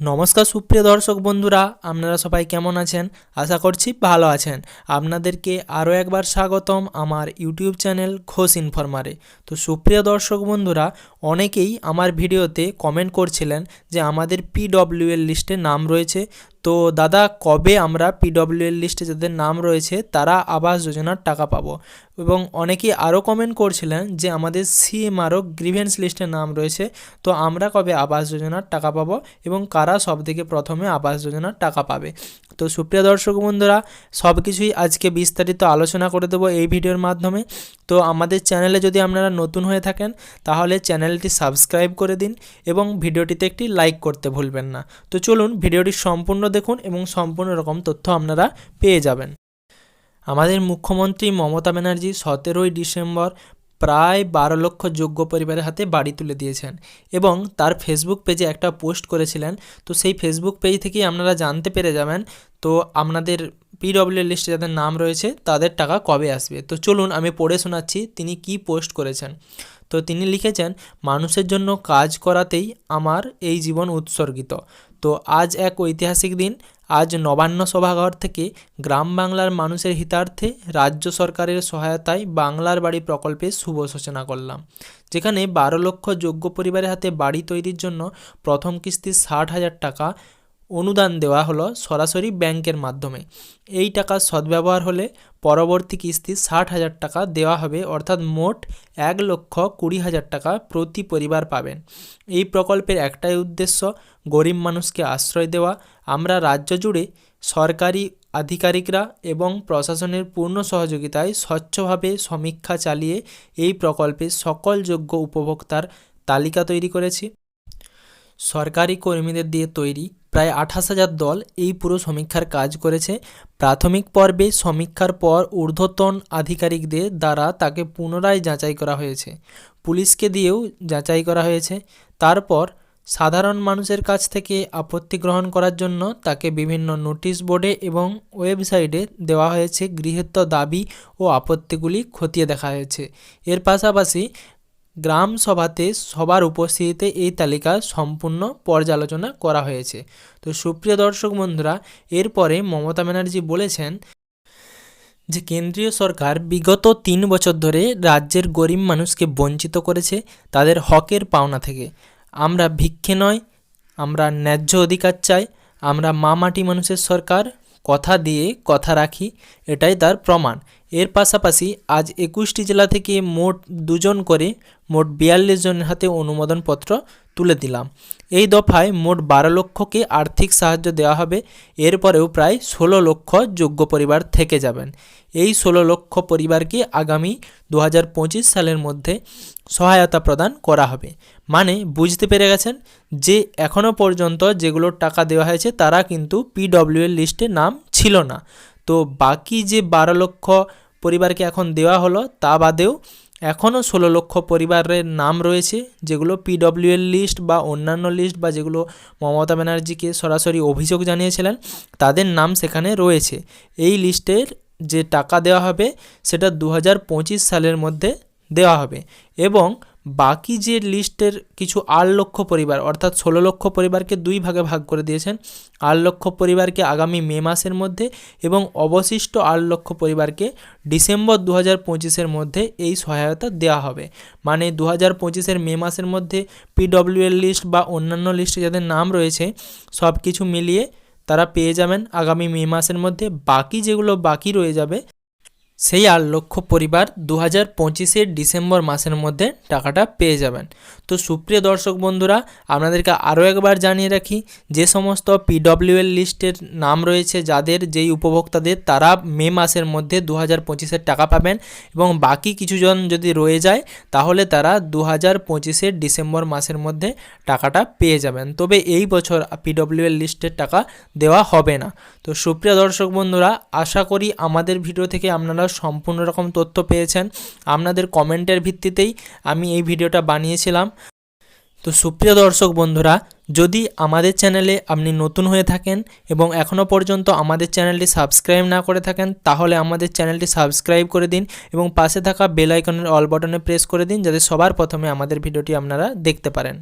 নমস্কার সুপ্রিয় দর্শক বন্ধুরা, আপনারা সবাই কেমন আছেন? আশা করছি ভালো আছেন। আপনাদেরকে আরও একবার স্বাগতম আমার ইউটিউব চ্যানেল ঘোষ ইনফরমারে। তো সুপ্রিয় দর্শক বন্ধুরা, অনেকেই আমার ভিডিওতে কমেন্ট করছিলেন যে আমাদের পিডব্লিউএল লিস্টে নাম রয়েছে। তো দাদা, কবে আমরা পিডব্লিউ এর লিস্টে যাদের নাম রয়েছে, তারা আবাস যোজনার টাকা পাবো? এবং অনেকেই আরও কমেন্ট করছিলেন যে আমাদের সিএমআরও গ্রিভেন্স লিস্টে নাম রয়েছে, তো আমরা কবে আবাস যোজনার টাকা পাবো এবং কারা সবথেকে প্রথমে আবাস যোজনার টাকা পাবে? তো সুপ্রিয় দর্শক বন্ধুরা সব কিছুই আজকে বিস্তারিত আলোচনা করে দেবো এই ভিডিওর মাধ্যমে। তো আমাদের চ্যানেলে যদি আপনারা নতুন হয়ে থাকেন, তাহলে চ্যানেলটি সাবস্ক্রাইব করে দিন এবং ভিডিওটিতে একটি লাইক করতে ভুলবেন না। তো চলুন ভিডিওটি সম্পূর্ণ দেখুন এবং সম্পূর্ণ রকম তথ্য আপনারা পেয়ে যাবেন। আমাদের মুখ্যমন্ত্রী মমতা ব্যানার্জি সতেরোই ডিসেম্বর প্রায় বারো লক্ষ যোগ্য পরিবারের হাতে বাড়ি তুলে দিয়েছেন এবং তার ফেসবুক পেজে একটা পোস্ট করেছিলেন। তো সেই ফেসবুক পেজ থেকেই আপনারা জানতে পেরে যাবেন, তো আপনাদের পিডব্লিউ লিস্টে যাদের নাম রয়েছে তাদের টাকা কবে আসবে? তো চলুন আমি পড়ে শোনাচ্ছি তিনি কি পোস্ট করেছেন। তো তিনি লিখেছেন, মানুষের জন্য কাজ করাতেই আমার এই জীবন উৎসর্গিত। তো আজ এক ঐতিহাসিক দিন। আজ নবান্ন সভাঘর থেকে গ্রাম বাংলার মানুষের হিতার্থে রাজ্য সরকারের সহায়তায় বাংলার বাড়ি প্রকল্পে শুভ সূচনা করলাম। যেখানে বারো লক্ষ যোগ্য পরিবারের হাতে বাড়ি তৈরির জন্য প্রথম কিস্তি ষাট হাজার টাকা অনুদান দেওয়া হলো সরাসরি ব্যাংকের মাধ্যমে। এই টাকার সদ্ব্যবহার হলে পরবর্তী কিস্তি ষাট হাজার টাকা দেওয়া হবে, অর্থাৎ মোট এক লক্ষ কুড়ি হাজার টাকা প্রতি পরিবার পাবেন। এই প্রকল্পের একটাই উদ্দেশ্য গরিব মানুষকে আশ্রয় দেওয়া। আমরা রাজ্য জুড়ে সরকারি আধিকারিকরা এবং প্রশাসনের পূর্ণ সহযোগিতায় স্বচ্ছভাবে সমীক্ষা চালিয়ে এই প্রকল্পে সকল যোগ্য উপভোক্তার তালিকা তৈরি করেছি। সরকারি কর্মীদের দিয়ে তৈরি প্রায় আঠাশ হাজার দল এই পুরো সমীক্ষার কাজ করেছে। প্রাথমিক পর্বে সমীক্ষার পর ঊর্ধ্বতন আধিকারিকদের দ্বারা তাকে পুনরায় যাচাই করা হয়েছে। পুলিশকে দিয়েও যাচাই করা হয়েছে। তারপর সাধারণ মানুষের কাছ থেকে আপত্তি গ্রহণ করার জন্য তাকে বিভিন্ন নোটিশ বোর্ডে এবং ওয়েবসাইটে দেওয়া হয়েছে। গৃহীত দাবি ও আপত্তিগুলি খতিয়ে দেখা হয়েছে। এর পাশাপাশি গ্রাম সভাতে সবার উপস্থিতিতে এই তালিকা সম্পূর্ণ পর্যালোচনা করা হয়েছে। তো সুপ্রিয় দর্শক বন্ধুরা, এরপরে মমতা ব্যানার্জি বলেছেন যে, কেন্দ্রীয় সরকার বিগত তিন বছর ধরে রাজ্যের গরিব মানুষকে বঞ্চিত করেছে তাদের হকের পাওনা থেকে। আমরা ভিক্ষে নয়, আমরা ন্যায্য অধিকার চাই, আমরা মা মাটি মানুষের সরকার, কথা দিয়ে কথা রাখি, এটাই তার প্রমাণ। এর পাশাপাশি আজ একুশটি জেলা থেকে মোট দুজন করে মোট বিয়াল্লিশ জনের হাতে অনুমোদনপত্র তুলে দিলাম। এই দফায় মোট বারো লক্ষকে আর্থিক সাহায্য দেওয়া হবে। এরপরেও প্রায় ষোলো লক্ষ যোগ্য পরিবার থেকে যাবেন। এই ষোলো লক্ষ পরিবারকে আগামী দু হাজার পঁচিশ সালের মধ্যে সহায়তা প্রদান করা হবে। মানে বুঝতে পেরে গেছেন যে এখনও পর্যন্ত যেগুলো টাকা দেওয়া হয়েছে তারা কিন্তু পিডব্লিউ এর লিস্টে নাম ছিল না। তো বাকি যে বারো লক্ষ পরিবারকে এখন দেওয়া হলো, তা বাদেও এখনও ষোলো লক্ষ পরিবারের নাম রয়েছে, যেগুলো পিডব্লিউএল লিস্ট বা অন্যান্য লিস্ট বা যেগুলো মমতা ব্যানার্জিকে সরাসরি অভিযোগ জানিয়েছিলেন, তাদের নাম সেখানে রয়েছে। এই লিস্টের যে টাকা দেওয়া হবে, সেটা দু হাজার পঁচিশ সালের মধ্যে দেওয়া হবে এবং বাকি যে লিস্টের কিছু আট লক্ষ পরিবার, অর্থাৎ ষোলো লক্ষ পরিবারকে দুই ভাগে ভাগ করে দিয়েছেন। আট লক্ষ পরিবারকে আগামী মে মাসের মধ্যে এবং অবশিষ্ট আট লক্ষ পরিবারকে ডিসেম্বর দু হাজার পঁচিশের মধ্যে এই সহায়তা দেওয়া হবে। মানে দু হাজার পঁচিশের মে মাসের মধ্যে পিডব্লিউ এর লিস্ট বা অন্যান্য লিস্টে যাদের নাম রয়েছে সব কিছু মিলিয়ে তারা পেয়ে যাবেন আগামী মে মাসের মধ্যে। বাকি যেগুলো বাকি রয়ে যাবে সেই আট লক্ষ পরিবার দু হাজার পঁচিশের ডিসেম্বর মাসের মধ্যে টাকাটা পেয়ে যাবেন। তো সুপ্রিয় দর্শক বন্ধুরা, আপনাদেরকে আরও একবার জানিয়ে রাখি, যে সমস্ত পিডব্লিউ এর লিস্টের নাম রয়েছে, যাদের যেই উপভোক্তাদের, তারা মে মাসের মধ্যে দু হাজার পঁচিশের টাকা পাবেন এবং বাকি কিছুজন যদি রয়ে যায়, তাহলে তারা দু হাজার পঁচিশের ডিসেম্বর মাসের মধ্যে টাকাটা পেয়ে যাবেন। তবে এই বছর পিডব্লিউ এর লিস্টের টাকা দেওয়া হবে না। তো সুপ্রিয় দর্শক বন্ধুরা, আশা করি আমাদের ভিডিও থেকে আপনারা সম্পূর্ণ রকম তথ্য পেয়েছেন। আপনাদের কমেন্টের ভিত্তিতেই আমি এই ভিডিওটা বানিয়েছিলাম। তো সুপ্রিয় দর্শক বন্ধুরা, যদি আমাদের চ্যানেলে আপনি নতুন হয়ে থাকেন এবং এখনও পর্যন্ত আমাদের চ্যানেলটি সাবস্ক্রাইব না করে থাকেন, তাহলে আমাদের চ্যানেলটি সাবস্ক্রাইব করে দিন এবং পাশে থাকা বেল আইকনের অল বাটনে প্রেস করে দিন, যাতে সবার প্রথমে আমাদের ভিডিওটি আপনারা দেখতে পারেন।